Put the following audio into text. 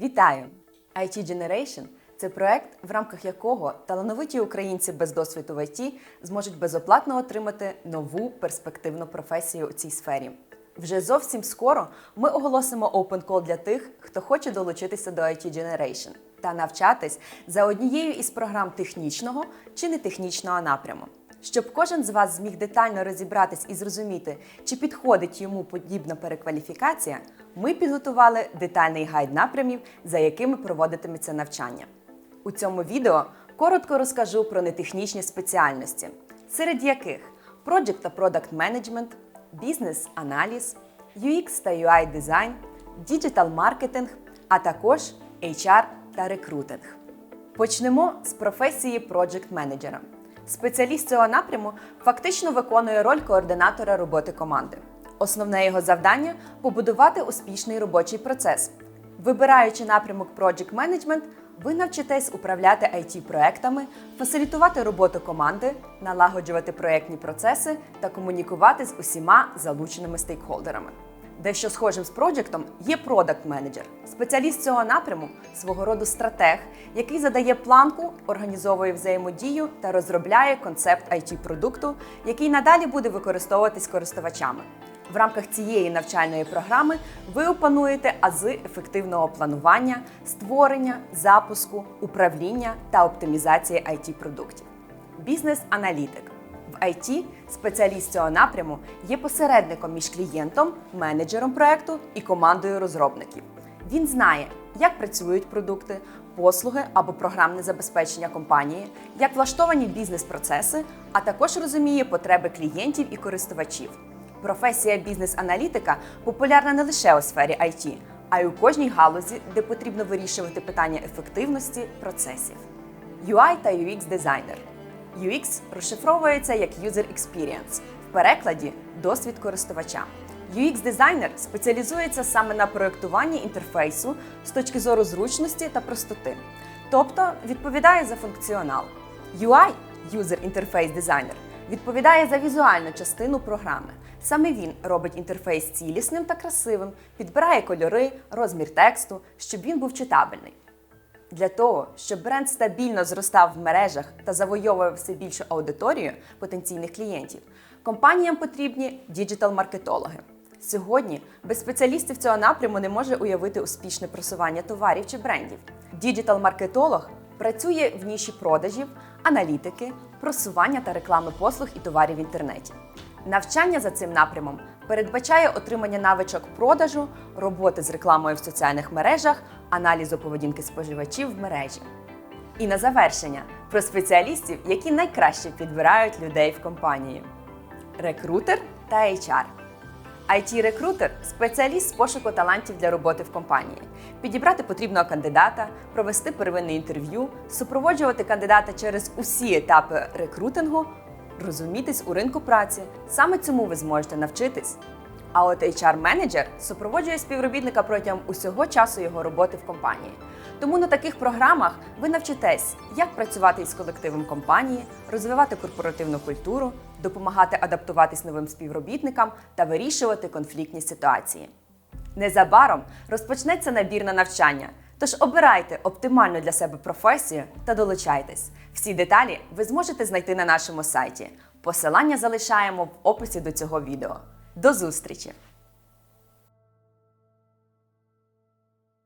Вітаю! IT Generation – це проект, в рамках якого талановиті українці без досвіду в IT зможуть безоплатно отримати нову перспективну професію у цій сфері. Вже зовсім скоро ми оголосимо Open Call для тих, хто хоче долучитися до IT Generation та навчатись за однією із програм технічного чи нетехнічного напряму. Щоб кожен з вас зміг детально розібратись і зрозуміти, чи підходить йому подібна перекваліфікація, ми підготували детальний гайд напрямів, за якими проводитиметься навчання. У цьому відео коротко розкажу про нетехнічні спеціальності, серед яких Project та Product Management, бізнес-аналіз, UX та UI дизайн, діджитал маркетинг, а також HR та рекрутинг. Почнемо з професії Project менеджера. Спеціаліст цього напряму фактично виконує роль координатора роботи команди. Основне його завдання побудувати успішний робочий процес. Вибираючи напрямок Project Management, ви навчитесь управляти IT-проектами, фасилітувати роботу команди, налагоджувати проектні процеси та комунікувати з усіма залученими стейкхолдерами. Дещо схожим з проджектом є продакт менеджер спеціаліст цього напряму, свого роду стратег, який задає планку, організовує взаємодію та розробляє концепт it продукту який надалі буде використовуватись користувачами. В рамках цієї навчальної програми ви опануєте ази ефективного планування, створення, запуску, управління та оптимізації it продуктів Бізнес-аналітик. В IT спеціаліст цього напряму є посередником між клієнтом, менеджером проекту і командою розробників. Він знає, як працюють продукти, послуги або програмне забезпечення компанії, як влаштовані бізнес-процеси, а також розуміє потреби клієнтів і користувачів. Професія бізнес-аналітика популярна не лише у сфері IT, а й у кожній галузі, де потрібно вирішувати питання ефективності процесів. UI та UX дизайнер. UX розшифровується як User Experience, в перекладі досвід користувача. UX-дизайнер спеціалізується саме на проєктуванні інтерфейсу з точки зору зручності та простоти, тобто відповідає за функціонал. UI User Interface Designer відповідає за візуальну частину програми. Саме він робить інтерфейс цілісним та красивим, підбирає кольори, розмір тексту, щоб він був читабельний. Для того, щоб бренд стабільно зростав в мережах та завойовував все більшу аудиторію потенційних клієнтів, компаніям потрібні діджитал-маркетологи. Сьогодні без спеціалістів цього напряму не може уявити успішне просування товарів чи брендів. Діджитал-маркетолог працює в ніші продажів, аналітики, просування та реклами послуг і товарів в інтернеті. Навчання за цим напрямом передбачає отримання навичок продажу, роботи з рекламою в соціальних мережах, аналізу поведінки споживачів в мережі. І на завершення про спеціалістів, які найкраще підбирають людей в компанії: рекрутер та HR. IT-рекрутер спеціаліст з пошуку талантів для роботи в компанії, підібрати потрібного кандидата, провести первинне інтерв'ю, супроводжувати кандидата через усі етапи рекрутингу, розумітись у ринку праці. Саме цьому ви зможете навчитись. А от HR-менеджер супроводжує співробітника протягом усього часу його роботи в компанії. Тому на таких програмах ви навчитесь, як працювати із колективом компанії, розвивати корпоративну культуру, допомагати адаптуватись новим співробітникам та вирішувати конфліктні ситуації. Незабаром розпочнеться набір на навчання. Тож обирайте оптимальну для себе професію та долучайтесь. Всі деталі ви зможете знайти на нашому сайті. Посилання залишаємо в описі до цього відео. До зустрічі!